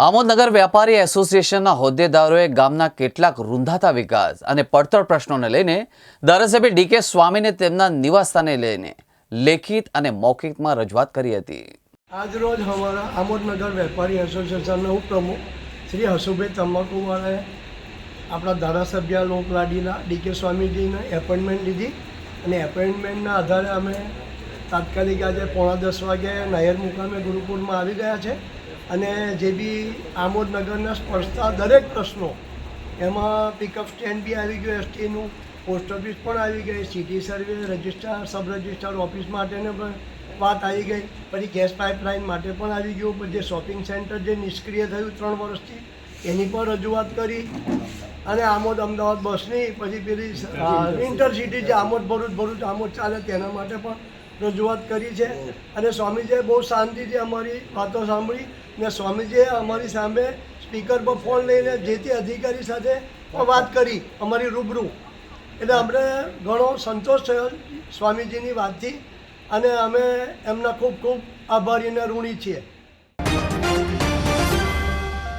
આમોદનગર વેપારી એસોસિએશનના હોદ્દેદારોએ ગામના કેટલાક રૂંધાતા વિકાસ અને પડતર પ્રશ્નોને લઈને ધારાસભ્ય ડીકે સ્વામીને તેમના નિવાસસ્થાને લઈને લેખિત અને મૌખિકમાં રજૂઆત કરી હતી. આજરોજ અમારા આમોદનગર વેપારી એસોસિએશનના ઉપપ્રમુખ શ્રી હસુભાઈ તંબાકુવાળાએ આપણા ધારાસભ્ય લોકલાડીના ડીકે સ્વામીજીને એપોઇન્ટમેન્ટ લીધી અને એપોઇન્ટમેન્ટના આધારે અમે તાત્કાલિક આજે પોણા દસ વાગે નહેર મુકામે ગુરુકુળમાં આવી ગયા છે. અને જે બી આમોદનગરના સ્પર્શતા દરેક પ્રશ્નો એમાં પિકઅપ સ્ટેન્ડ બી આવી ગયું એસટીનું પોસ્ટ ઓફિસ પણ આવી ગઈ city survey registrar sub registrar office માટેને પણ વાત આવી ગઈ પછી ગેસ પાઇપલાઇન માટે પણ આવી ગયું પછી જે શોપિંગ સેન્ટર જે નિષ્ક્રિય થયું ત્રણ વર્ષથી એની પણ રજૂઆત કરી. અને આમોદ અમદાવાદ બસની પછી પેલી ઇન્ટરસિટી જે આમોદ ભરૂચ ભરૂચ આમોદ ચાલે તેના માટે પણ રજૂઆત કરી છે. અને સ્વામીજીએ બહુ શાંતિથી અમારી વાતો સાંભળી ને સ્વામીજીએ અમારી સામે સ્પીકર પર ફોન લઈને જે તે અધિકારી સાથે વાત કરી અમારી રૂબરૂ. એટલે અમને ઘણો સંતોષ થયો સ્વામીજીની વાતથી. અને અમે એમના ખૂબ ખૂબ આભારી અને ઋણી છીએ.